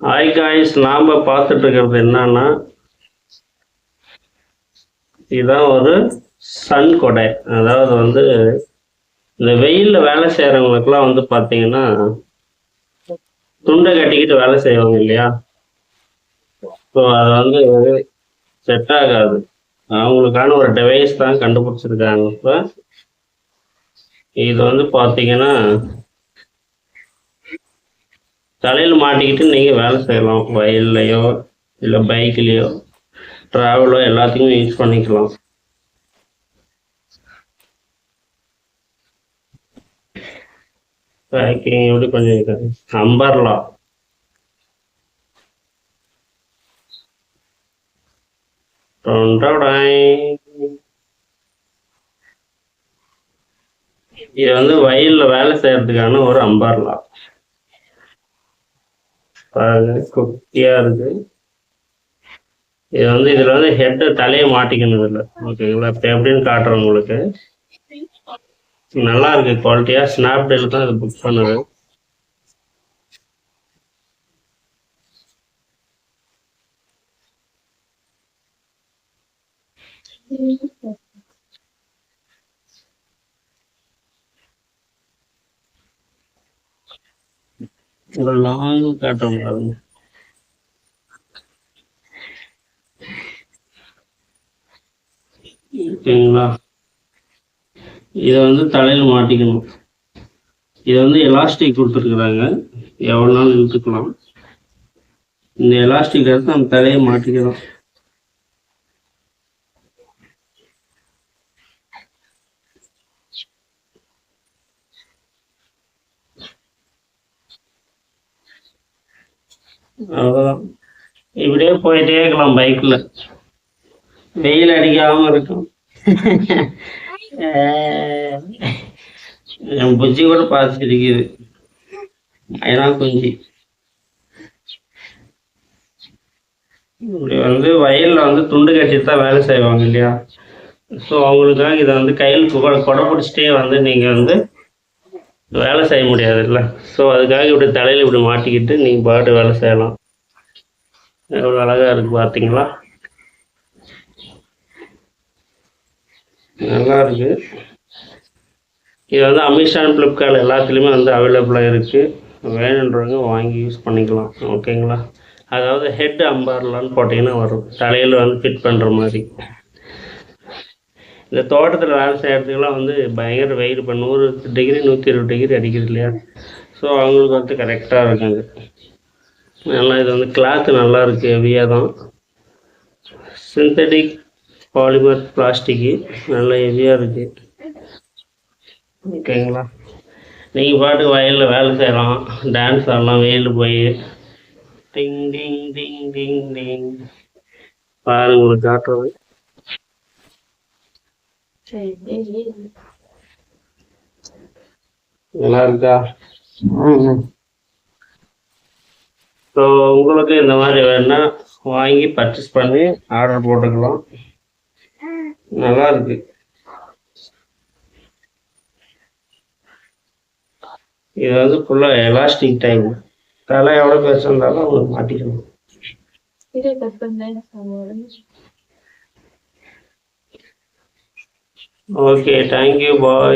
Hi guys நாம் பார்த்துட்டு இருக்கிறது என்னன்னா இதுதான் ஒரு சன் கொடை. அதாவது வந்து இந்த வெயிலில் வேலை செய்கிறவங்களுக்குலாம் வந்து பார்த்தீங்கன்னா துண்டை கட்டிக்கிட்டு வேலை செய்வாங்க இல்லையா? ஸோ அது வந்து செட் ஆகாது. அவங்களுக்கான ஒரு டிவைஸ் தான் கண்டுபிடிச்சிருக்காங்க. இப்போ இது வந்து பார்த்தீங்கன்னா தலையில் மாட்டிக்கிட்டு நீங்கள் வேலை செய்யலாம். வயல்லையோ இல்லை பைக்லேயோ ட்ராவலோ எல்லாத்துக்கும் யூஸ் பண்ணிக்கலாம். பேக்கிங் எப்படி பண்ணியிருக்காங்க அம்பர்லா இது வந்து வயலில் வேலை செய்யறதுக்கான ஒரு அம்பர்லா பாருங்க குட்டியா இருக்கு. இது வந்து இதுல வந்து ஹெட்டை தலையை மாட்டிக்கணும் இதுல. ஓகேங்களா இப்போ எப்படின்னு காட்டுறேன் உங்களுக்கு. நல்லா இருக்கு குவாலிட்டியா ஸ்னாப்டீல் தான் இது புக் பண்ணுது. ஒரு லாங் காட்டுறேன் பாருங்க ஓகேங்களா இதை வந்து தலையில் மாட்டிக்கணும். இது வந்து எலாஸ்டிக் கொடுத்துருக்குறாங்க. எவ்வளோ நாள் இழுத்துக்கலாம். இந்த எலாஸ்டிக் எடுத்து நம்ம தலையை மாட்டிக்கிறோம். அவ்வளோதான் இப்படியே போயிட்டே இருக்கலாம் பைக்கில் வெயில் அடிக்காம இருக்கும். என் புஜ்ஜி கூட பார்த்து இருக்குது. ஐநா குஞ்சி. இப்படி வந்து வயலில் வந்து துண்டு கட்டி தான் வேலை செய்வாங்க இல்லையா? ஸோ அவங்களுக்காக இதை வந்து கையில் கொடை கொடை பிடிச்சிட்டே வந்து நீங்கள் வந்து வேலை செய்ய முடியாதுல்ல. ஸோ அதுக்காக இப்படி தலையில் இப்படி மாட்டிக்கிட்டு நீங்கள் பாட்டு வேலை செய்யலாம். எவ்வளோ அழகாக இருக்குது பார்த்தீங்களா நல்லா இருக்கு. இது வந்து அமேசான் ஃப்ளிப்கார்ட் எல்லாத்துலேயுமே வந்து அவைலபிளாக இருக்குது வேணுன்றவங்க வாங்கி யூஸ் பண்ணிக்கலாம். ஓகேங்களா அதாவது ஹெட் அம்பார்லான்னு போட்டிங்கன்னா வரும். தலையில் வந்து ஃபிட் பண்ணுற மாதிரி. இந்த தோட்டத்தில் வேலை செய்கிறதுக்கெல்லாம் வந்து பயங்கர வெயில். இப்போ நூறு டிகிரி நூற்றி இருபது டிகிரி அடிக்குது இல்லையா? ஸோ அவங்களுக்கு வந்து கரெக்டாக இருக்குங்க. நல்லா இது வந்து கிளாத்து நல்லா இருக்குது ஹெவியாக தான். சிந்தட்டிக் பாலிமர் பிளாஸ்டிக்கு நல்ல ஹெவியாக இருக்குது ஓகேங்களா? நீங்கள் பாட்டு வயலில் வேலை செய்யலாம் டான்ஸ் ஆடலாம் வெயில் போய். டிங் டிங் டிங் டிங் டிங் பாருங்க உங்களுக்கு காட்டுறது நல்லா இருக்கா ஸோ உங்களுக்கு இந்த மாதிரி வேணா வாங்கி பர்ச்சேஸ் பண்ணி ஆர்டர் போட்டுக்கலாம். நல்லா இருக்கு இது வந்து ஃபுல்லாக எலாஸ்டிக் டைம் தலை எவ்வளோ பெருசாக இருந்தாலும் உங்களுக்கு மாட்டிக்கணும் Okay, thank you, boy.